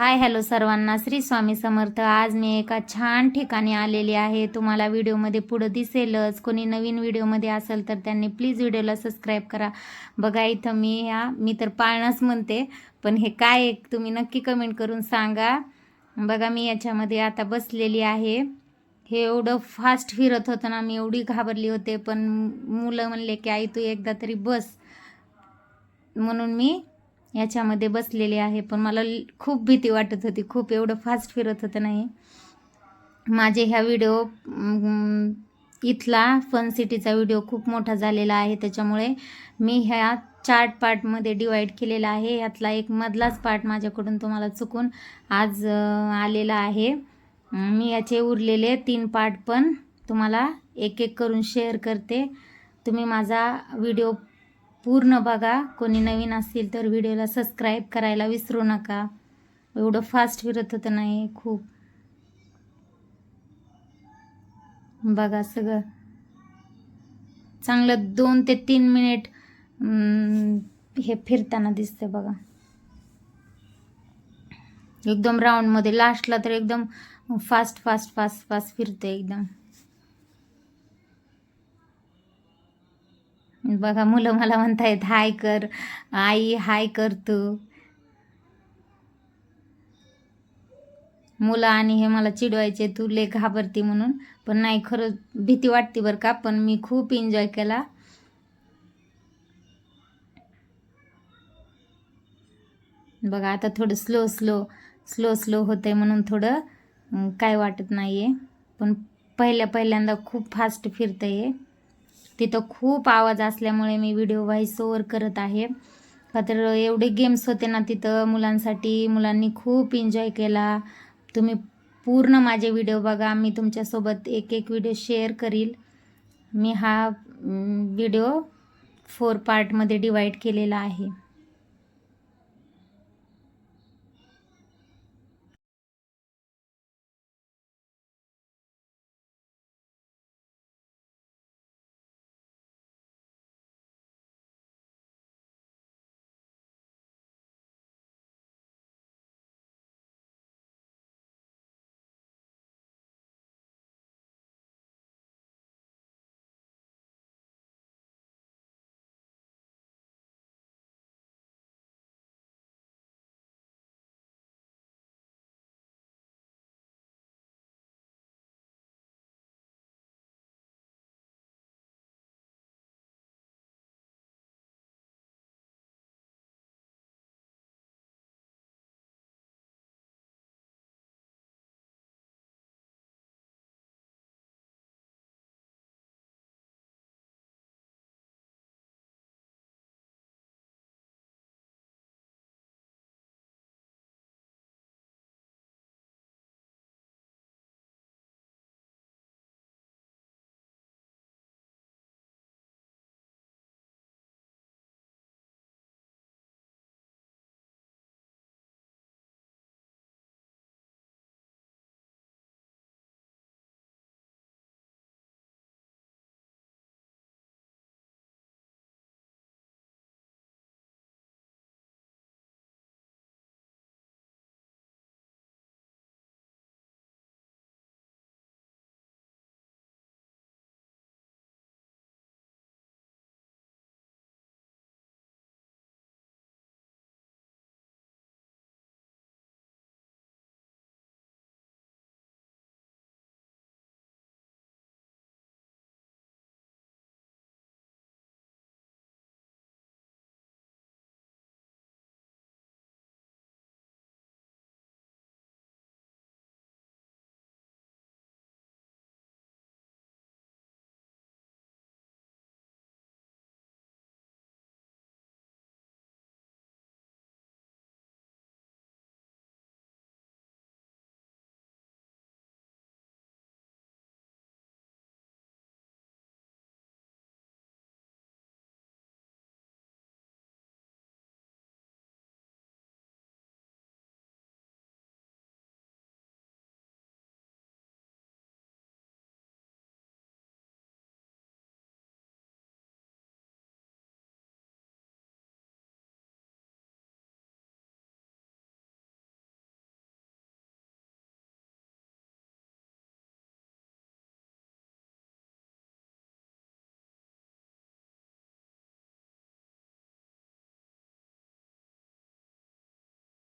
Hi hello सर्वांना. श्री स्वामी समर्थ. आज मी एका छान ठिकाणी आलेली आहे. तुम्हाला व्हिडिओमध्ये पुढं दिसेलच. कोणी नवीन व्हिडिओमध्ये असेल तर त्यांनी प्लीज व्हिडिओला सबस्क्राईब करा. बघा इथं मी या. मी तर पाळणंच म्हणते पण हे काय आहे तुम्ही नक्की कमेंट करून सांगा. बघा मी याच्यामध्ये आता बसलेली आहे. हे एवढं फास्ट फिरत होतं ना मी एवढी घाबरली होते पण मुलं म्हणले की आई तू एकदा तरी बस. म्हणून मी याच्यामध्ये बसलेले आहे. पण मला खूप भीती वाटत होती. खूप एवढं फास्ट फिरत होतं नाही. माझे ह्या व्हिडिओ इथला फन सिटीचा व्हिडिओ खूप मोठा झालेला आहे. त्याच्यामुळे मी ह्या चार्ट पार्टमध्ये डिवाईड केलेला आहे. यातला एक मधलाच पार्ट माझ्याकडून तुम्हाला चुकून आज आलेला आहे. मी याचे उरलेले तीन पार्ट पण तुम्हाला एक एक करून शेअर करते. तुम्ही माझा व्हिडिओ पूर्ण बघा. कोणी नवीन असतील तर व्हिडिओला सबस्क्राईब करायला विसरू नका. एवढं फास्ट फिरत होतं नाही खूप. बघा सगळं. चांगलं दोन ते तीन मिनिट हे फिरताना दिसतं बघा. एकदम राऊंडमध्ये लास्टला तर एकदम फास्ट फास्ट फास्ट फास्ट फिरते एकदम. बघा मुलं मला म्हणतायत हाय कर आई हाय कर तू. मुलं आणि हे मला चिडवायचे तू ले घाबरती म्हणून. पण नाही खरं भीती वाटते बरं का पण मी खूप एन्जॉय केला. बघा आता थोडं स्लो स्लो स्लो स्लो होतंय म्हणून थोडं काय वाटत नाही आहे पण पहिल्या पहिल्यांदा खूप फास्ट फिरतं आहे तिथं खूप आवाज असल्यामुळे मी व्हिडिओ व्हॉइस ओव्हर करत आहे. का तर एवढे गेम्स होते ना तिथं मुलांसाठी मुलांनी खूप एन्जॉय केला. तुम्ही पूर्ण माझे व्हिडिओ बघा मी तुमच्यासोबत एक एक व्हिडिओ शेअर करील. मी हा व्हिडिओ फोर पार्टमध्ये डिवाईड केलेला आहे.